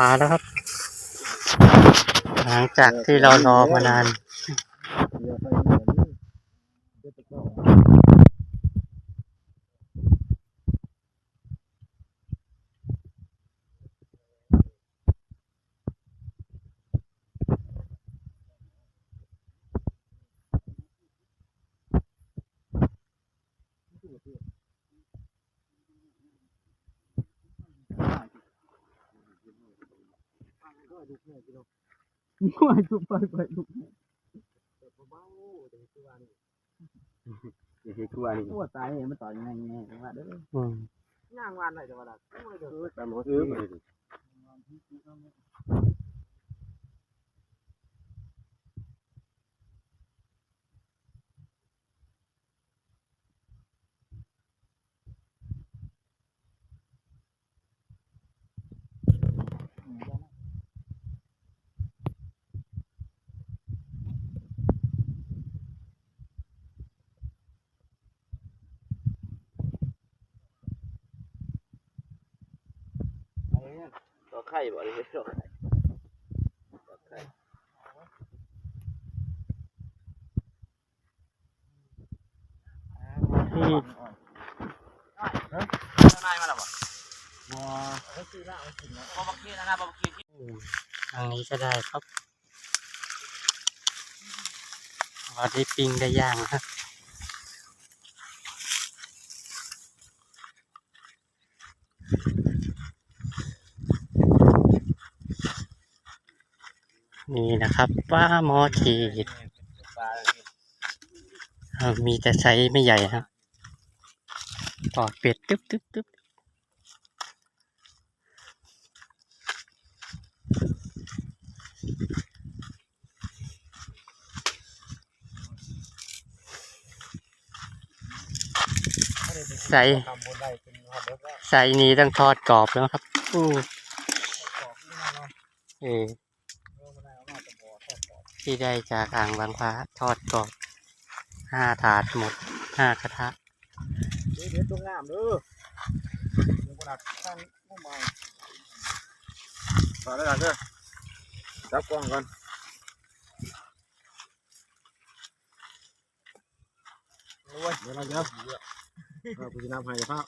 มาแล้วครับ หลังจากที่เรารอมานาน เดี๋ยวไปเดี๋ยวนี้เดี๋ยวจะเข้า ง่ายทุกไปไปทุกเดี๋ยวเฮ็ดกูอันนี้ตัวตายเห็นมันต่อยยังไงไงว่าเด้ออืมย่างวันไหนจะว่าละตามหมอซื้อมาเลย ดิตัวไข่บ่เลยตัวไข่ที่นายมาแล้วบ่บ่เขาซื้อละเอากินนะบ่บักเคียนะนะบ่บักเคียอืมทางนี้ก็ได้ครับว่าได้ปิ้งได้ย่างครับ นี่นะครับป้าหมอทีดเออมีแต่ไซส์ไม่ใหญ่ครับปอดเป็ดตึ๊บตึ๊บตึ๊บใส่ทำบนได้เป็นฮอตเด็กแล้วใส่นี้ต้องทอดกรอบแล้วครับอู้เออ ที่ได้จากอ่างบางพระทอดกรอบห้าถาดหมดห้ากระทะเดี๋ยวเดี๋ยวตรงงามเด้อเดี๋ยวกระดาษข้างมุมใหม่ต่อแล้วกันเด้อจับกล้องก่อนโอ้ยเดี๋ยวเราเดี๋ยวเราไปน้ำให้ครับ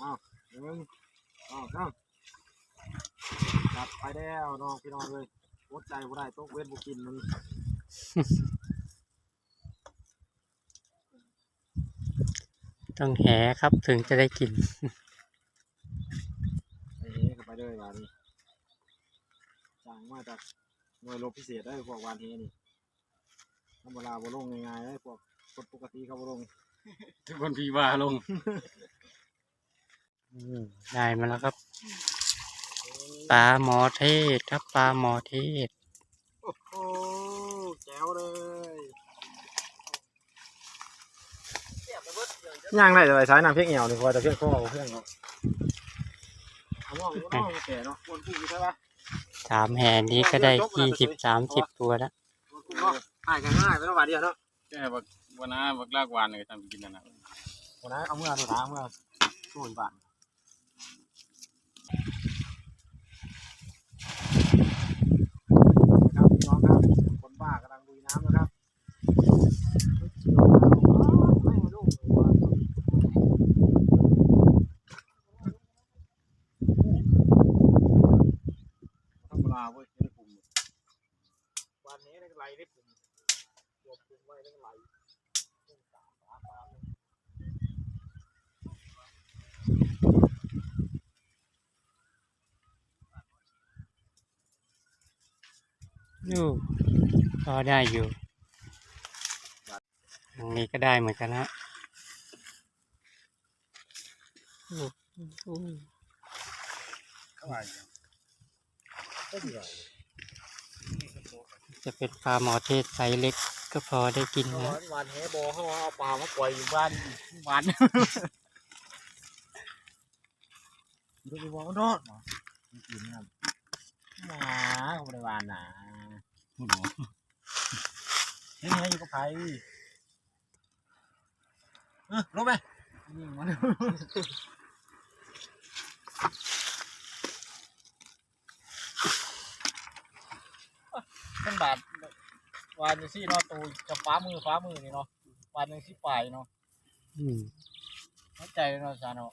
อ้าวหนึ่ง สองสามจับไปแล้วน้องพี่น้องเลยอดใจบ่ได้ต้องเว้นบ่กินมันต้องแหครับถึงจะได้กินไอ้เฮ้ก็ไปเลยว่านี่สั่งมาจากหน่วยรบพิเศษได้พวกวานเฮนี่ธรรมดาบ่ลงง่ายๆได้พวกคนปกติเขาบ่ลงทุกคนพี่ว่าลงอืม ได้มาแล้วครับปลาหมอเทศครับปลาหมอเทศโอ้โหแจ๋วเลยย่างได้แต่ไปสายน้ำเพียงเหี่ยวนี่พอแต่เพียงข้อเอาเพียงเนาะเอามองดูเนาะแก่เนาะคนผู้อยู่ใช่ปะสามแห่นี้ก็ได้ยี่สิบสามสิบตัวแล้วคนผู้เนาะง่ายกันง่ายไม่ต้องบาดเดียวเนาะแค่บักวันน้าบักลากวานเลยทำกินนั่นน่ะวันนั้นเอาเมื่อตัวทางเมื่อช่วยบ้านนะครับพี่น้องครับคนบ้ากำลังลุยน้ำนะครับไม่ลูกหัวธรรมดาเว้ยไม่ได้ปุ่มวันนี้ได้ไหลได้ปุ่มรวมปุ่มไว้ได้ไหล นู่พอได้อยู่ตรงนี้ก็ได้เหมือนกันนะจะเป็นปลาหมอเทศไซส์เล็กก็พอได้กินนะวันเฮบอเขาเอาปลามาปล่อยอยู่บ้านวันดูดิว่ามันอดหรอกินครับหมาเขาไม่ได้วานนะ พูดหรอนี่ไงอยู่กับไผ่เออลงไปยิงมันเป็นบาทวานอยู่ซี่เนาะตูจะฟ้ามือฟ้ามือนี่เนาะวานหนึ่งซี่ปลายเนาะอืมเข้าใจเนาะจานเนาะ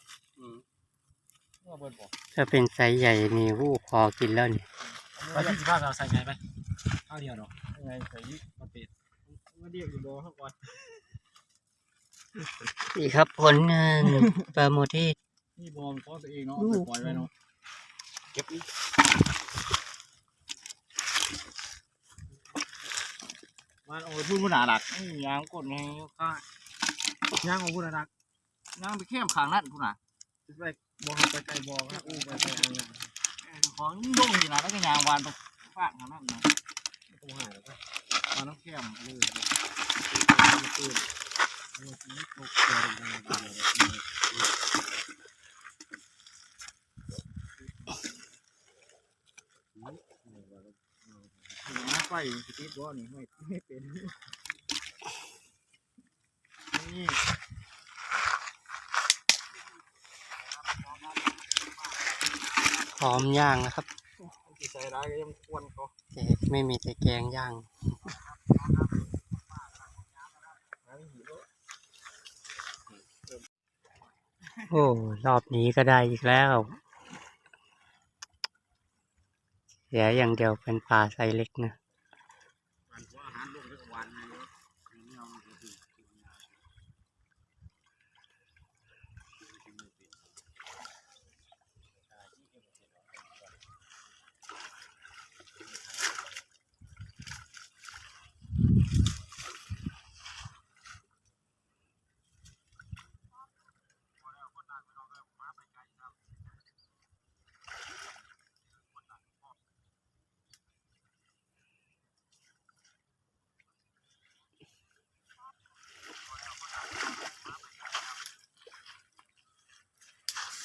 เมื่อเบิดบอกถ้าเป็นไซส์ใหญ่นี่วู้พอกินแล้วนี่ไปที่สิบห้าเราใส่ไงไป ข้าวเดียวเนาะยังไงใส่ยิมาเป็ดมาเรียกอยู่บ่ครับก่อนนี่ครับผลงานปลาโมเทศนี่บอมฟ้องตัวเองเนาะอู้ไปปล่อยไว้เนาะเก็บนี่มันโอ้ยพูดพูดหนาดักนี่ยางกดไงข้าย่างโอ้พูดหนาดักยางไปเข้มขางนั่นคุณน่ะจะไปบ่ครับไปไกลบ่ครับอู้ไปไกลอันนั้นของดุ้งอยู่นะแล้วก็ยางวานไปฟาดขางนั่นนะ ต้องหายแล้วก็วานน้ำเข้มเลยตื่นโอ้ตกเจอกันเลยน้าไฟสติ๊กบ่นี่ไม่ไม่เป็นนี่พร้อมย่างนะครับที่ใส่ร้ายก็ยังควร แต่ไม่มีแต่แกงย่างโอ้รอบนี้ก็ได้อีกแล้วเสียอย่างเดียวเป็นปลาไซเล็กนะ วันว่าอาหารลงทุกวันเลยนี่เอา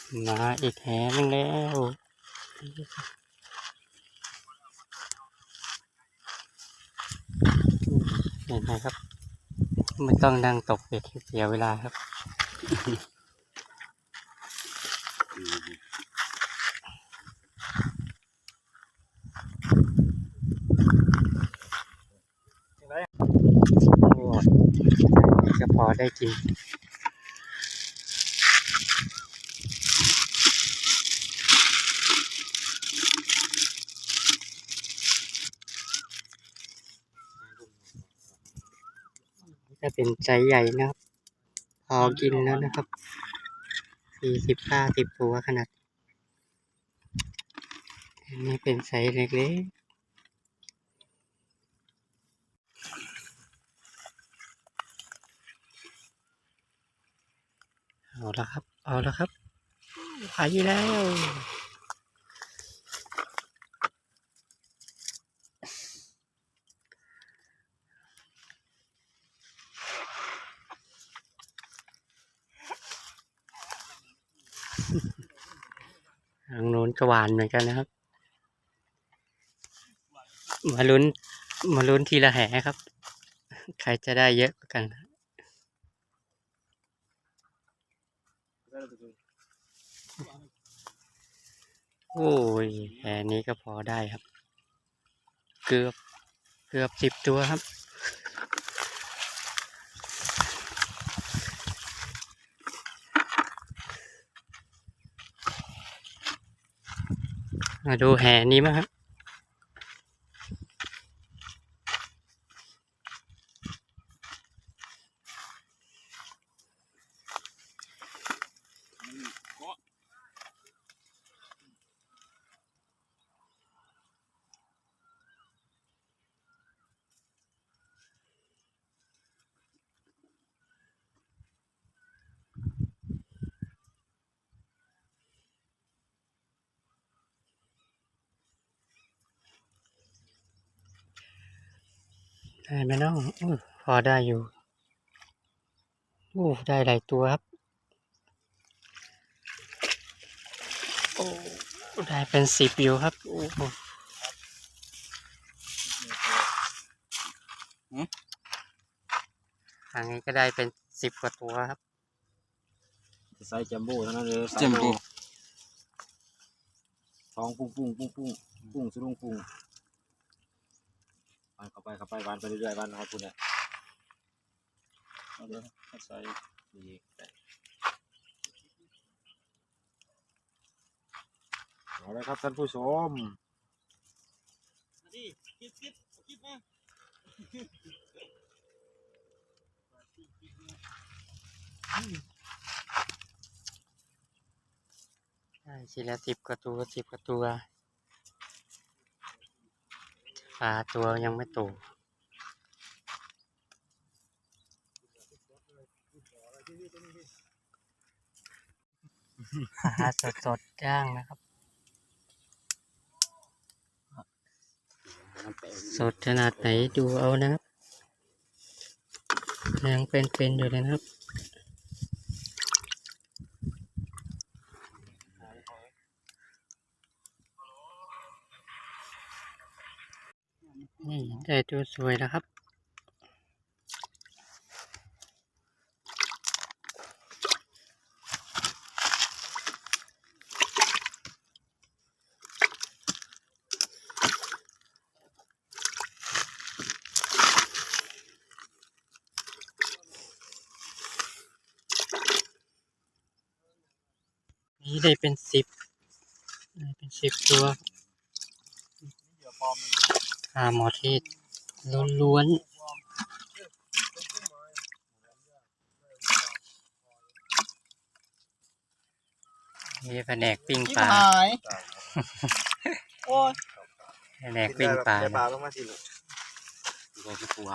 มาอีกแหนึงแล้วเห็นไหมครับ ไม่ต้องนั่งตกเบ็ดเสียเวลาครับโอ้ก็พอได้กิน เป็นไซส์ใหญ่นะครับ พอกินแล้วนะครับสี่สิบห้าสิบตัวขนาด อันนี้เป็นไซส์เล็กๆ เอาละครับ เอาละครับขายอยู่แล้ว ทางโน้นก็หวานเหมือนกันนะครับ มาลุ้น มาลุ้นทีละแหครับ ใครจะได้เยอะกว่ากันโอ้ยแหนี้ก็พอได้ครับ เกือบ เกือบสิบตัวครับ มาดูแหนี้มั้งครับ ได้ไหมน้องอยพอได้อยู่โอ้ได้หลายตัวครับ โอ้ ได้เป็นสิบอยู่ครับโอ้โหทางนี้ก็ได้เป็นสิบกว่าตัวครับไซส์จัมโบ้เท่านั้นเลยไซส์จัมโบ้โลท้องปุ้งปุ้งปุ้งปุ้งปุ้งสะดุ้งปุ้ง วานเข้าไปเข้าไปวานไปเรื่อยๆวานนะครับคุณเนี่ยเอาเด้อเอาใส่ดีเอาเลยครับท่านผู้ชมดิคิดคิดคิดมาได้ทีละสิบกว่าตัวสิบกว่าตัว ปลาตัวยังไม่โตปลาสดสดๆย่างนะครับ สดขนาดไหนดูเอานะครับยังเป็นๆอยู่เลยนะครับ นี่ได้ตัวสวยแล้วครับ นี่ได้เป็นสิบได้เป็นสิบตัวเดี๋ยวปอมมันาหมอเทศล้วนๆนี่แผนกปิ้งปลาโอ้ยแผนกปิ้งปลาปลาต้องมาสิลูกตัวจะกลัว